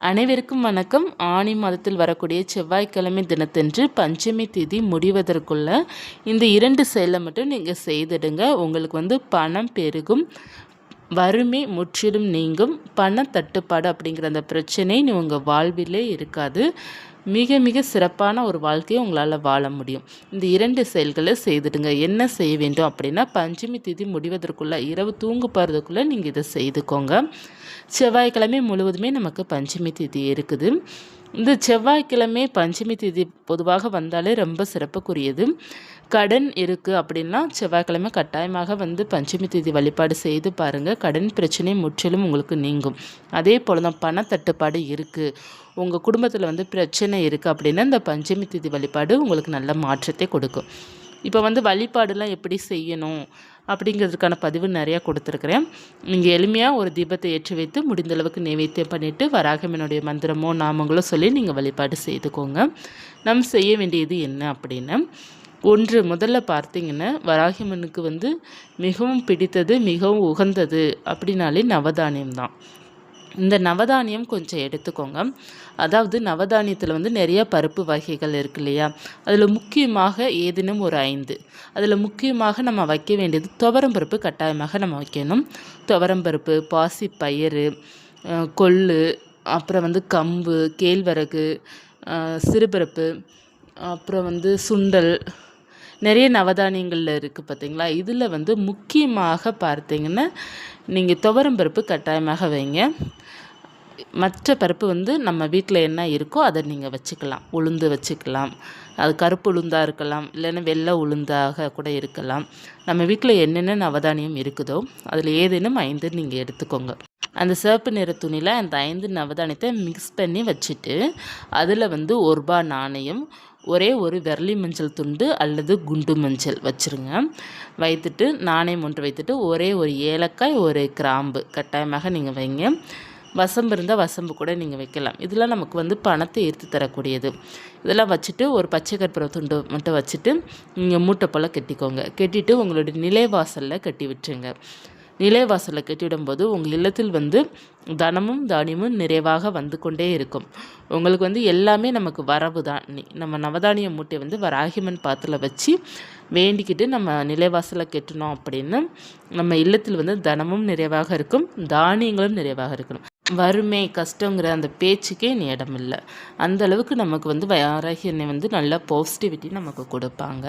அனைவருக்கும் வணக்கம். ஆணி மாதத்தில் வரக்கூடிய செவ்வாய்க்கிழமை தினத்தன்று பஞ்சமி திதி முடிவதற்குள்ள இந்த இரண்டு செயலை மட்டும் நீங்கள் செய்திடுங்க. உங்களுக்கு வந்து பணம் பெருகும் வறுமை முற்றிலும் நீங்கும் பண தட்டுப்பாடு அப்படிங்கிற அந்த பிரச்சனை உங்கள் வாழ்விலே இருக்காது. மிக மிக சிறப்பான ஒரு வாழ்க்கையை உங்களால் வாழ முடியும். இந்த இரண்டு செயல்களை செய்துடுங்க. என்ன செய்ய வேண்டும் அப்படின்னா பஞ்சமி திதி முடிவதற்குள்ளே இரவு தூங்கு போகிறதுக்குள்ளே நீங்கள் இதை செய்துக்கோங்க. செவ்வாய்க்கிழமை முழுவதுமே நமக்கு பஞ்சமி திதி இருக்குது. இந்த செவ்வாய்க்கிழமை பஞ்சமி திதி பொதுவாக வந்தாலே ரொம்ப சிறப்புக்குரியது. கடன் இருக்குது அப்படின்னா செவ்வாய்க்கிழமை கட்டாயமாக வந்து பஞ்சமி தேதி வழிபாடு செய்து பாருங்கள் கடன் பிரச்சனை முற்றிலும் உங்களுக்கு நீங்கும். அதே போல் தான் பணத்தட்டுப்பாடு இருக்குது உங்கள் குடும்பத்தில் வந்து பிரச்சனை இருக்குது அப்படின்னா இந்த பஞ்சமி தேதி வழிபாடு உங்களுக்கு நல்ல மாற்றத்தை கொடுக்கும். இப்போ வந்து வழிபாடுலாம் எப்படி செய்யணும் அப்படிங்கிறதுக்கான பதிவு நிறையா கொடுத்துருக்குறேன். நீங்கள் எளிமையாக ஒரு தீபத்தை ஏற்றி வைத்து முடிந்தளவுக்கு நைவேத்தியம் பண்ணிவிட்டு வராகமனுடைய மந்திரமோ நாமங்களோ சொல்லி நீங்கள் வழிபாடு செய்துக்கோங்க. நம் செய்ய வேண்டியது என்ன அப்படின்னு ஒன்று முதல்ல பார்த்தீங்கன்னா வராகிமனுக்கு வந்து மிகவும் பிடித்தது மிகவும் உகந்தது அப்படின்னாலே நவதானியம் தான். இந்த நவதானியம் கொஞ்சம் எடுத்துக்கோங்க. அதாவது நவதானியத்தில் வந்து நிறைய பருப்பு வகைகள் இருக்கு இல்லையா? அதில் முக்கியமாக ஏதேனும் ஒரு ஐந்து. அதில் முக்கியமாக நம்ம வைக்க வேண்டியது துவரம் பருப்பு கட்டாயமாக நம்ம வைக்கணும். துவரம் பருப்பு பாசி பயிறு கொள்ளு அப்புறம் வந்து கம்பு கேழ்வரகு சிறுபருப்பு அப்புறம் வந்து சுண்டல் நிறைய நவதானியங்களில் இருக்குது பார்த்தீங்களா இதில் வந்து முக்கியமாக பார்த்தீங்கன்னா நீங்கள் துவரம் பருப்பு கட்டாயமாக வைங்க. மற்ற பருப்பு வந்து நம்ம வீட்டில் என்ன இருக்கோ அதை நீங்கள் வச்சுக்கலாம். உளுந்து வச்சுக்கலாம். அது கருப்பு உளுந்தாக இருக்கலாம். இல்லைன்னா வெள்ளை உளுந்தாக கூட இருக்கலாம். நம்ம வீட்டில் என்னென்ன நவதானியம் இருக்குதோ அதில் ஏதேனும் ஐந்து நீங்கள் எடுத்துக்கோங்க. அந்த சிவப்பு நிற துணியில் அந்த ஐந்து நவதானியத்தை மிக்ஸ் பண்ணி வச்சுட்டு அதில் வந்து ஒரு ரூபா நாணயம் ஒரே ஒரு விரலி மஞ்சள் துண்டு அல்லது குண்டு மஞ்சள் வச்சுருங்க. வைத்துட்டு நாணயம் ஒன்று வைத்துட்டு ஒரே ஒரு ஏலக்காய் ஒரு கிராம்பு. கட்டாயமாக நீங்கள் வைங்க. வசம்பு இருந்தால் வசம்பு கூட நீங்கள் வைக்கலாம். இதெல்லாம் நமக்கு வந்து பணத்தை ஈர்த்து தரக்கூடியது. இதெல்லாம் வச்சுட்டு ஒரு பச்சை கற்பூர துண்டு மட்டும் வச்சுட்டு நீங்கள் மூட்டை போல் கட்டிக்கோங்க. கட்டிட்டு உங்களுடைய நிலைவாசலில் கட்டி விட்டுருங்க. நிலைவாசலை கட்டிவிடும்போது உங்கள் இல்லத்தில் வந்து தனமும் தானியமும் நிறைவாக வந்து கொண்டே இருக்கும். உங்களுக்கு வந்து எல்லாமே நமக்கு வரவு தான். நம்ம நவதானிய மூட்டை வந்து வராகிமன் பாத்தில் வச்சு வேண்டிக்கிட்டு நம்ம நிலைவாசலை கெட்டணும் அப்படின்னு நம்ம இல்லத்தில் வந்து தனமும் நிறைவாக இருக்கும் தானியங்களும் நிறைவாக இருக்கணும். வறுமை கஷ்டங்கிற அந்த பேச்சுக்கே நீ இடம் இல்லை அந்த அளவுக்கு நமக்கு வந்து வாராகி எண்ணெய் வந்து நல்ல பாசிட்டிவிட்டி நமக்கு கொடுப்பாங்க.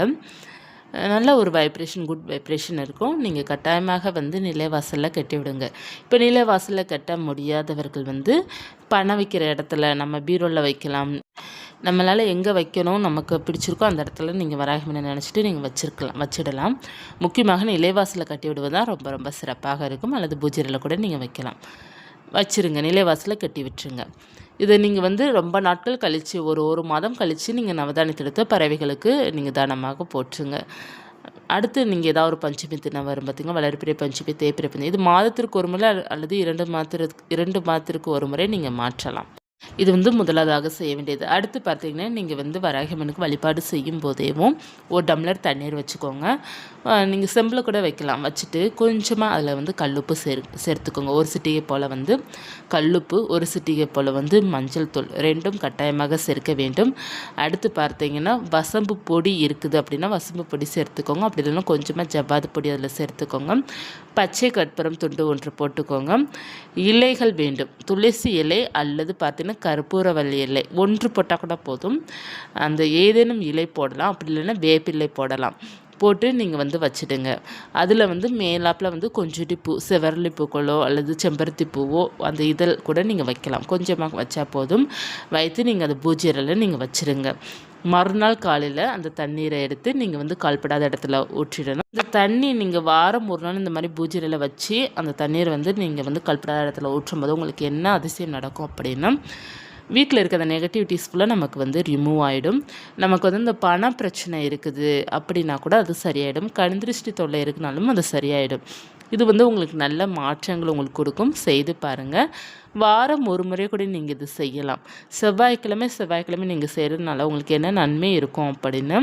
நல்ல ஒரு வைப்ரேஷன் குட் வைப்ரேஷன் இருக்கும். நீங்கள் கட்டாயமாக வந்து நிலைவாசலில் கட்டிவிடுங்க. இப்போ நிலைவாசலில் கட்ட முடியாதவர்கள் வந்து பணம் வைக்கிற இடத்துல நம்ம பீரோவில் வைக்கலாம். நம்மளால் எங்கே வைக்கணும் நமக்கு பிடிச்சிருக்கோ அந்த இடத்துல நீங்கள் வராகமனை நினச்சிட்டு நீங்கள் வச்சிருக்கலாம் வச்சிடலாம். முக்கியமாக நிலைவாசலில் கட்டி விடுவது தான் ரொம்ப ரொம்ப சிறப்பாக இருக்கும். அல்லது பூஜையில் கூட நீங்கள் வைக்கலாம். வச்சுருங்க நிலைவாசலில் கட்டி விட்டுருங்க. இதை நீங்கள் வந்து ரொம்ப நாட்கள் கழித்து ஒரு ஒரு மாதம் கழித்து நீங்கள் நவதானியத்தை பறவைகளுக்கு நீங்கள் தானமாக போட்டுருங்க அடுத்து நீங்கள் ஏதாவது ஒரு பஞ்சமி தினம் வரும் பார்த்திங்கன்னா வளர்ப்பிறை பஞ்சமி தேய்பிறை பஞ்சமி. இது மாதத்திற்கு ஒரு முறை அல்லது இரண்டு மாதத்திற்கு இரண்டு மாதத்திற்கு ஒரு முறை நீங்கள் மாற்றலாம். இது வந்து முதலாவதாக செய்ய வேண்டியது. அடுத்து பார்த்தீங்கன்னா நீங்கள் வந்து வராகமனுக்கு வழிபாடு செய்யும் போதேவும் ஒரு டம்ளர் தண்ணீர் வச்சுக்கோங்க. நீங்கள் செம்பில் கூட வைக்கலாம். வச்சுட்டு கொஞ்சமாக அதில் வந்து கல்லுப்பு சேர் சேர்த்துக்கோங்க. ஒரு சிட்டிகை போல் வந்து கல்லுப்பு ஒரு சிட்டிகை போல் வந்து மஞ்சள் தூள் ரெண்டும் கட்டாயமாக சேர்க்க வேண்டும். அடுத்து பார்த்தீங்கன்னா வசம்பு பொடி இருக்குது அப்படின்னா வசம்பு பொடி சேர்த்துக்கோங்க. அப்படி இல்லைன்னா கொஞ்சமாக ஜவ்வாது பொடி அதில் சேர்த்துக்கோங்க. பச்சை கற்பூரம் துண்டு ஒன்று போட்டுக்கோங்க. இலைகள் வேண்டும். துளசி இலை அல்லது பார்த்தீங்கன்னா கற்பூரவல்லி இலை. ஒன்று போட்டால் கூட போதும். அந்த ஏதேனும் இலை போடலாம். அப்படி இல்லைன்னா வேப்பிலை போடலாம். போட்டு நீங்கள் வந்து வச்சுடுங்க. அதில் வந்து மேலாப்பில் வந்து கொஞ்சோடி பூ செவரளி பூக்களோ அல்லது செம்பருத்தி பூவோ அந்த இதழ் கூட நீங்கள் வைக்கலாம். கொஞ்சமாக வச்சா போதும். வைத்து நீங்கள் அந்த பூஜையில் நீங்கள் வச்சுருங்க மறுநாள் காலையில் அந்த தண்ணீரை எடுத்து நீங்கள் வந்து கால்படாத இடத்துல ஊற்றிடணும். இந்த தண்ணி நீங்கள் வாரம் ஒரு நாள் இந்த மாதிரி பூஜையில் வச்சு அந்த தண்ணீரை வந்து நீங்கள் வந்து கால்படாத இடத்துல ஊற்றும் போது உங்களுக்கு என்ன அதிசயம் நடக்கும் அப்படின்னா வீட்டில் இருக்கிற நெகட்டிவிட்டிஸ் ஃபுல்லாக நமக்கு வந்து ரிமூவ் ஆகிடும் நமக்கு வந்து இந்த பண பிரச்சனை இருக்குது அப்படின்னா கூட அது சரியாயிடும். கண்திருஷ்டி தொல்லை இருக்குனாலும் அது சரியாயிடும். இது வந்து உங்களுக்கு நல்ல மாற்றங்கள் உங்களுக்கு கொடுக்கும். செய்து பாருங்கள் வாரம் ஒரு முறை கூட நீங்கள் இது செய்யலாம். செவ்வாய்க்கிழமை செவ்வாய்க்கிழமை நீங்கள் செய்கிறதுனால உங்களுக்கு என்ன நன்மை இருக்கும் அப்படின்னு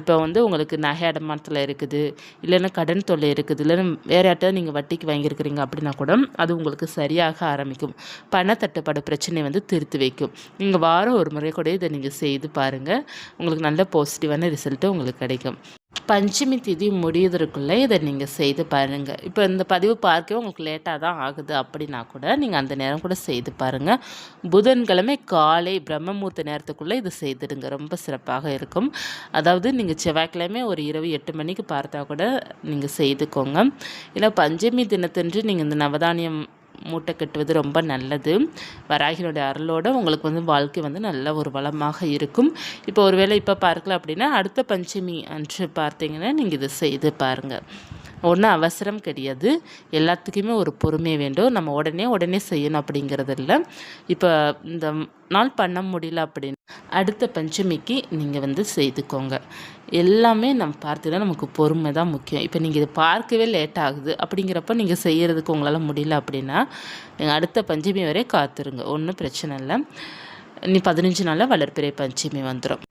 இப்போ வந்து உங்களுக்கு நகை அடமானத்தில் இருக்குது இல்லைன்னா கடன் தொல்லை இருக்குது இல்லைன்னா வேறு யார்ட்டாவது நீங்கள் வட்டிக்கு வாங்கியிருக்கிறீங்க அப்படின்னா கூட அது உங்களுக்கு சரியாக ஆரம்பிக்கும். பணத்தட்டுப்பாடு பிரச்சனை வந்து திருத்தி வைக்கும். நீங்கள் வாரம் ஒரு முறை கூட இதை நீங்கள் செய்து பாருங்கள் உங்களுக்கு நல்ல பாசிட்டிவான ரிசல்ட்டு உங்களுக்கு கிடைக்கும். பஞ்சமி திதி முடியதற்குள்ளே இதை நீங்கள் செய்து பாருங்கள் இப்போ இந்த பதிவு பார்க்கவே உங்களுக்கு லேட்டாக தான் ஆகுது அப்படின்னா கூட நீங்கள் அந்த நேரம் கூட செய்து பாருங்கள் புதன்கிழமை காலை பிரம்மமூர்த்த நேரத்துக்குள்ளே இது செய்துடுங்க. ரொம்ப சிறப்பாக இருக்கும். அதாவது நீங்கள் செவ்வாய்க்கிழமை ஒரு இரவு எட்டு மணிக்கு பார்த்தா கூட நீங்கள் செய்துக்கோங்க. இல்லை பஞ்சமி தினத்தன்று நீங்கள் இந்த நவதானியம் மூட்டை கட்டுவது ரொம்ப நல்லது. வராகினுடைய அருளோட உங்களுக்கு வந்து வாழ்க்கை வந்து நல்ல ஒரு வளமாக இருக்கும். இப்போ ஒருவேளை இப்போ பார்க்கல அப்படின்னா அடுத்த பஞ்சமி அன்று பார்த்தீங்கன்னா நீங்கள் இதை செய்து பாருங்கள் ஒன்றும் அவசரம் கிடையாது. எல்லாத்துக்குமே ஒரு பொறுமை வேண்டும். நம்ம உடனே உடனே செய்யணும் அப்படிங்கிறது இல்லை இப்போ இந்த நாள் பண்ண முடியல அப்படின்னு அடுத்த பஞ்சமிக்கு நீங்கள் வந்து செய்துக்கோங்க. எல்லாமே நம்ம பார்த்தீங்கன்னா நமக்கு பொறுமை தான் முக்கியம். இப்போ நீங்கள் இதை பார்க்கவே லேட் ஆகுது. அப்படிங்கிறப்ப நீங்கள் செய்கிறதுக்கு உங்களால் முடியல அப்படின்னா நீங்கள் அடுத்த பஞ்சமி வரை காத்துருங்க. ஒன்றும் பிரச்சனை இல்லை. நீ பதினஞ்சு நாளில் வளர்ப்பிறை பஞ்சமி வந்துடும்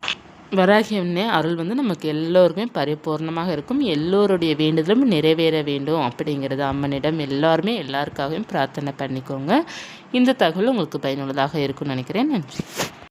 வராகி அருள் வந்து நமக்கு எல்லோருக்குமே பரிபூர்ணமாக இருக்கும். எல்லோருடைய வேண்டுதலும் நிறைவேற வேண்டும் அப்படிங்கிறது அம்மனிடம் எல்லாருமே எல்லாருக்காகவும் பிரார்த்தனை பண்ணிக்கோங்க. இந்த தகவல் உங்களுக்கு பயனுள்ளதாக இருக்கும்னு நினைக்கிறேன். நன்றி.